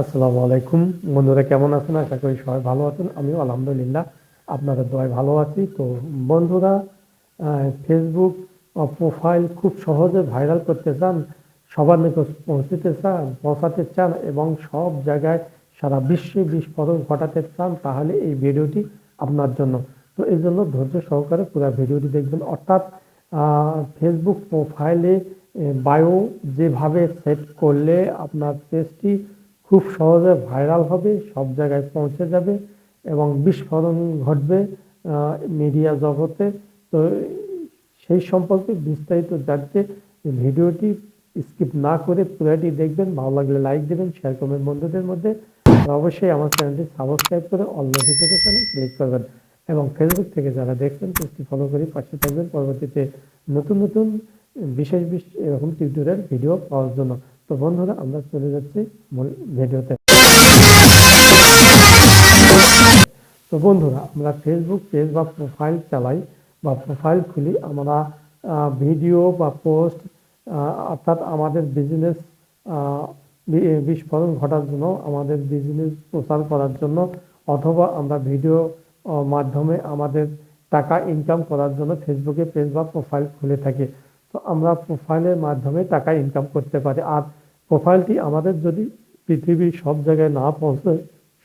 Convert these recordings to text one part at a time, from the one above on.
আসসালামু আলাইকুম। বন্ধুরা, কেমন আছেন? আশা করি সবাই ভালো আছেন। আমিও আলহামদুলিল্লাহ আপনাদের দয় ভালো আছি। তো বন্ধুরা ফেসবুক প্রোফাইল খুব সহজে ভাইরাল করতে চান, সবার নিকট পৌঁছতে চান, পৌঁছাতে চান এবং সব জায়গায় সারা বিশ্বে বিস্ফোরণ ঘটাতে চান, তাহলে এই ভিডিওটি আপনার জন্য। তো এই জন্য ধৈর্য সহকারে পুরো ভিডিওটি দেখবেন। অর্থাৎ ফেসবুক প্রোফাইলে বায়ো যেভাবে সেট করলে আপনার পেজটি খুব সহজে ভাইরাল হবে, সব জায়গায় পৌঁছে যাবে এবং বিস্ফোরণ ঘটবে মিডিয়া জগতে। তো সেই সম্পর্কে বিস্তারিত জানতে ভিডিওটি স্কিপ না করে পুরোটি দেখবেন, ভালো লাগলে লাইক দেবেন, শেয়ার করবেন বন্ধুদের মধ্যে। অবশ্যই আমার চ্যানেলটি সাবস্ক্রাইব করে অল নোটিফিকেশনে ক্লিক করবেন এবং ফেসবুক থেকে যারা দেখছেন, পেজটি ফলো করে পাশে থাকবেন। পরবর্তীতে নতুন নতুন, বিশেষ বিশেষ এরকম টিউটোরিয়াল, ভিডিও পাওয়ার জন্য। তো বন্ধুরা, আমরা চলে যাচ্ছি মূল ভিডিওতে। তো বন্ধুরা, আমরা ফেসবুক পেজ বা প্রোফাইল চালাই বা প্রোফাইল খুলি, আমরা ভিডিও বা পোস্ট অর্থাৎ আমাদের বিজনেস বিস্ফোরণ ঘটার জন্য, আমাদের বিজনেস প্রচার করার জন্য, অথবা আমরা ভিডিও মাধ্যমে আমাদের টাকা ইনকাম করার জন্য ফেসবুকে পেজ বা প্রোফাইল খুলে থাকি। আমরা প্রোফাইলের মাধ্যমে টাকা ইনকাম করতে পারি। আর প্রোফাইলটি আমাদের যদি পৃথিবীর সব জায়গায় না পৌঁছে,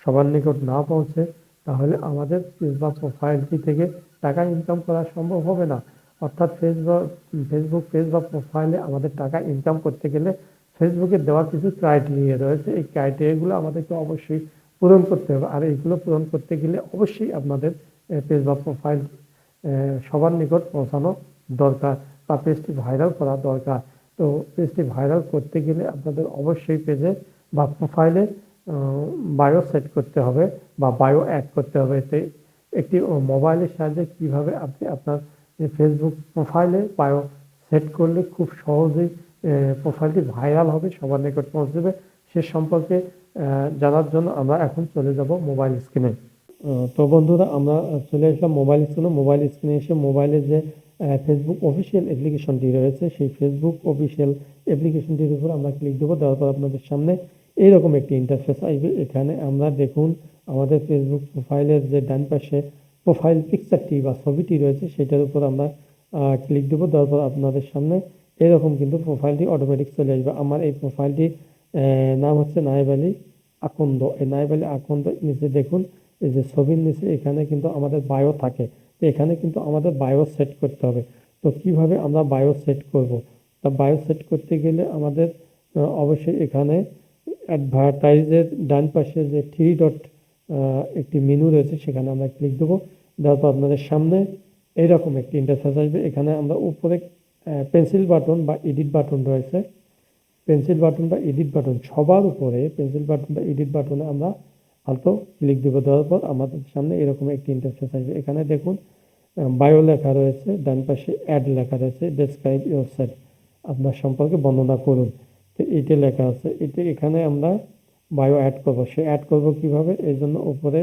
সবার নিকট না পৌঁছে, তাহলে আমাদের বা প্রোফাইলটি থেকে টাকা ইনকাম করা সম্ভব হবে না। অর্থাৎ ফেসবুক ফেসবুক পেজ বা প্রোফাইলে আমাদের টাকা ইনকাম করতে গেলে ফেসবুকে দেওয়া কিছু ক্রাইটেরিয়া রয়েছে। এই ক্রাইটেরিয়াগুলো আমাদেরকে অবশ্যই পূরণ করতে হবে। আর এইগুলো পূরণ করতে গেলে অবশ্যই আপনাদের পেজ বা প্রোফাইল সবার নিকট পৌঁছানো দরকার। বা পেজটি ভাইরাল করা দরকার। তো পেজটি ভাইরাল করতে গেলে আপনাদের অবশ্যই পেজে বা প্রোফাইলে বায়ো সেট করতে হবে বা বায়ো অ্যাড করতে হবে। এতে একটি মোবাইলের সাহায্যে কীভাবে আপনি আপনার ফেসবুক প্রোফাইলে বায়ো সেট করলে খুব সহজেই প্রোফাইলটি ভাইরাল হবে, সবার নিকট পৌঁছবে। সে সম্পর্কে জানার জন্য আমরা এখন চলে যাব মোবাইল স্ক্রিনে তো বন্ধুরা, আমরা চলে আসলাম মোবাইল স্ক্রিনে মোবাইল স্ক্রিনে এসে মোবাইলের যে ফেসবুক অফিসিয়াল অ্যাপ্লিকেশনটি রয়েছে। সেই ফেসবুক অফিসিয়াল অ্যাপ্লিকেশনটির উপর আমরা ক্লিক দেবো। দেওয়ার পর আপনাদের সামনে এইরকম একটি ইন্টারফেস আসবে। এখানে আমরা দেখুন, আমাদের ফেসবুক প্রোফাইলের যে ডান পাশে প্রোফাইল পিকচারটি বা ছবিটি রয়েছে, সেটার উপর আমরা ক্লিক দেবো। দেওয়ার পর আপনাদের সামনে এরকম কিন্তু প্রোফাইলটি অটোমেটিক চলে আসবে। আমার এই প্রোফাইলটি নাম হচ্ছে নায়েব আলী আকন্দ। এই নায়েব আলী আকন্দ নিচে দেখুন, এই যে ছবির নিচে এখানে কিন্তু আমাদের বায়ো থাকে। তো এখানে কিন্তু আমাদের বায়ো সেট করতে হবে। তো কীভাবে আমরা বায়ো সেট করব? তা বায়ো সেট করতে গেলে আমাদের অবশ্যই এখানে অ্যাডভার্টাইজের ডান পাশে যে থ্রি ডট একটি মেনু রয়েছে, সেখানে আমরা ক্লিক দেবো। দেওয়ার পর আপনাদের সামনে এইরকম একটি ইন্টারফেস আসবে। এখানে আমরা উপরে পেন্সিল বাটন বা এডিট বাটন রয়েছে। পেন্সিল বাটন বা এডিট বাটন সবার উপরে পেন্সিল বাটন বা এডিট বাটনে আমরা আলতো ক্লিক দিব দেওয়ার পর আমাদের সামনে এরকম একটি ইন্টারফেস আসবে। এখানে দেখুন বায়ো লেখা রয়েছে, ডান পাশে অ্যাড লেখা রয়েছে ডেসক্রাইব ইউর সেট আপনার সম্পর্কে বর্ণনা করুন। তো এইটা লেখা আছে এটা এখানে আমরা বায়ো অ্যাড করব। সে অ্যাড করব কীভাবে? এই জন্য উপরে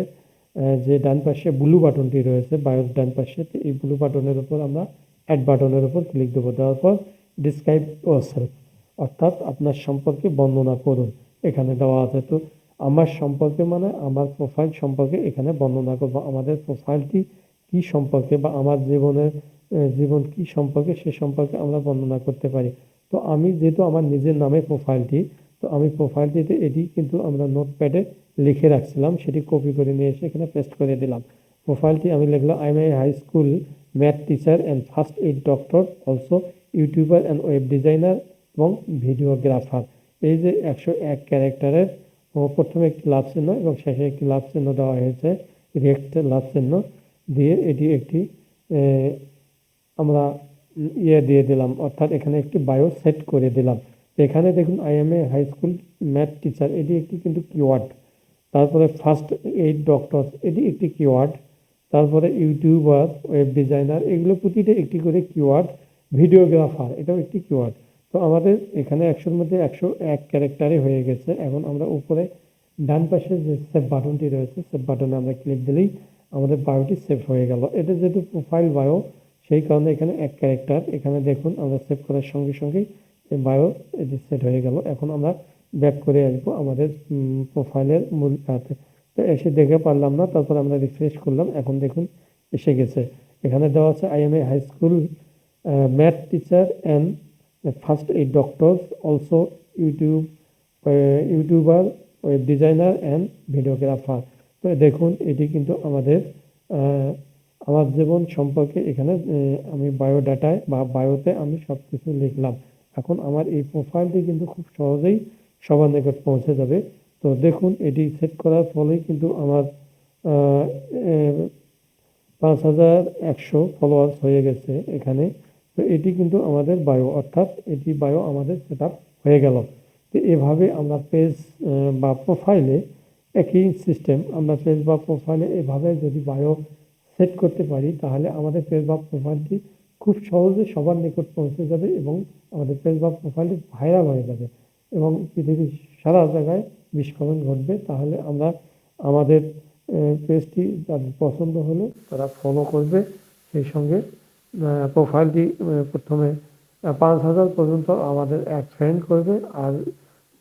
যে ডান পাশে ব্লু বাটনটি রয়েছে বায়োর ডান পাশে, তো এই ব্লু বাটনের উপর আমরা অ্যাড বাটনের উপর ক্লিক দেবো। দেওয়ার পর ডিসক্রাইব ইউর সেলফ অর্থাৎ আপনার সম্পর্কে বর্ণনা করুন। এখানে দেওয়া আছে, তো আমার সম্পর্কে মানে আমার প্রোফাইল সম্পর্কে এখানে বর্ণনা করব। আমাদের প্রোফাইলটি কি সম্পর্কে বা আমার জীবনের জীবন কি সম্পর্কে সে সম্পর্কে আমরা বর্ণনা করতে পারি। তো আমি যেহেতু আমার নিজের নামে প্রোফাইলটি তো আমি প্রোফাইলটিতে এটি কিন্তু আমরা নোটপ্যাডে লিখে রাখছিলাম, সেটি কপি করে নিয়ে এসে এখানে পেস্ট করে দিলাম। প্রোফাইলটি আমি লিখলাম I am a high school math teacher and first aid doctor also YouTuber and web designer এবং ভিডিওগ্রাফার এই যে একশো এক ক্যারেক্টারের প্রথমে একটি লাভ চিহ্ন এবং শেষে একটি লাভ চিহ্ন দেওয়া হয়েছে রিয়েক্ট লাভ চিহ্ন দিয়ে এটি একটি আমরা ইয়ে দিয়ে দিলাম, অর্থাৎ এখানে একটি বায়ো সেট করে দিলাম। এখানে দেখুন I am a high school math teacher এটি একটি কিন্তু কিওয়ার্ড তারপরে ফার্স্ট এইড ডক্টর এটি একটি কিওয়ার্ড তারপরে ইউটিউবার ওয়েব ডিজাইনার এগুলো প্রতিটা একটি করে কিওয়ার্ড ভিডিওগ্রাফার এটাও একটি কিওয়ার্ড তো আমাদের এখানে একশোর মধ্যে একশো এক ক্যারেক্টারে হয়ে গেছে। এখন আমরা উপরে ডান পাশে যে সেভ বাটনটি রয়েছে সেভ বাটনে আমরা ক্লিক দিলেই আমাদের বায়োটি সেভ হয়ে গেল। এটা যেহেতু প্রোফাইল বায়ো সেই কারণে এখানে এক ক্যারেক্টার এখানে দেখুন, আমরা সেভ করার সঙ্গে সঙ্গেই বায়ো এটি সেট হয়ে গেল। এখন আমরা ব্যাক করে আসব আমাদের প্রোফাইলের মূল পাতে তো এসে দেখে পারলাম না, তারপর আমরা রিফ্রেশ করলাম। এখন দেখুন, এসে গেছে। এখানে দেওয়া আছে I am a high school math teacher and first aid doctors also YouTube YouTuber web designer and videographer তো দেখুন, এটি কিন্তু আমাদের আমার জীবন সম্পর্কে এখানে আমি বায়োডাটায় বা বায়োতে আমি সব কিছু লিখলাম। এখন আমার এই প্রোফাইলটি কিন্তু খুব সহজেই সবার নিকট পৌঁছে যাবে। তো দেখুন, এটি সেট করার ফলেই কিন্তু আমার পাঁচ হাজার একশো ফলোয়ার্স হয়ে গেছে এখানে। তো এটি কিন্তু আমাদের বায়ো, অর্থাৎ এটি বায়ো আমাদের সেট হয়ে গেল। তো এভাবে আমরা পেজ বা প্রোফাইলে একই সিস্টেম আমরা পেজ বা প্রোফাইলে এভাবে যদি বায়ো সেট করতে পারি, তাহলে আমাদের পেজ বা প্রোফাইলটি খুব সহজে সবার নিকট পৌঁছে যাবে এবং আমাদের পেজ বা প্রোফাইলটি ভাইরাল হয়ে যাবে এবং পৃথিবীর সারা জায়গায় বিস্ফোরণ ঘটবে। তাহলে আমরা আমাদের পেজটি তাদের পছন্দ হলে তারা ফলো করবে সেই সঙ্গে প্রোফাইলটি প্রথমে পাঁচ হাজার পর্যন্ত আমাদের এক ফ্রেন্ড করবে। আর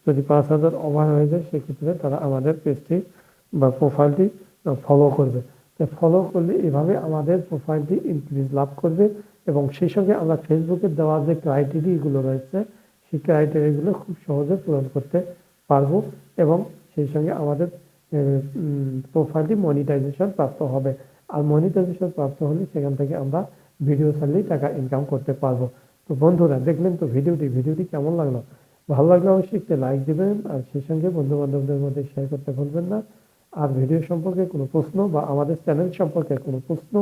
যদি পাঁচ হাজার ওভার হয়ে যায়, সেক্ষেত্রে তারা আমাদের পেজটি বা প্রোফাইলটি ফলো করবে। ফলো করলে এভাবে আমাদের প্রোফাইলটি ইনক্রিজ লাভ করবে এবং সেই সঙ্গে আমরা ফেসবুকে দেওয়া যে ক্রাইটেরিয়াগুলো রয়েছে, সেই ক্রাইটেরিয়াগুলো খুব সহজে পূরণ করতে পারব এবং সেই সঙ্গে আমাদের প্রোফাইলটি মনিটাইজেশন প্রাপ্ত হবে। আর মনিটাইজেশন প্রাপ্ত হলে সেখান থেকে আমরা ভিডিও ছাড়লেই টাকা ইনকাম করতে পারব। তো বন্ধুরা, দেখলেন তো ভিডিওটি ভিডিওটি কেমন লাগল? ভালো লাগলে অবশ্যই একটি লাইক দিবেন আর সেই সঙ্গে বন্ধু বান্ধবদের মধ্যে শেয়ার করতে ভুলবেন না। আর ভিডিও সম্পর্কে কোনো প্রশ্ন বা আমাদের চ্যানেল সম্পর্কে কোনো প্রশ্ন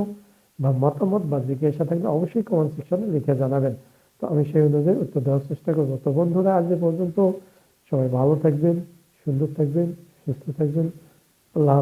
বা মতামত বা জিজ্ঞাসা থাকলে অবশ্যই কমেন্ট সেকশনে লিখে জানাবেন। তো আমি সেই অনুযায়ী উত্তর দেওয়ার চেষ্টা করব। তো বন্ধুরা, আজ পর্যন্ত সবাই ভালো থাকবেন, সুন্দর থাকবেন, সুস্থ থাকবেন। আল্লাহ।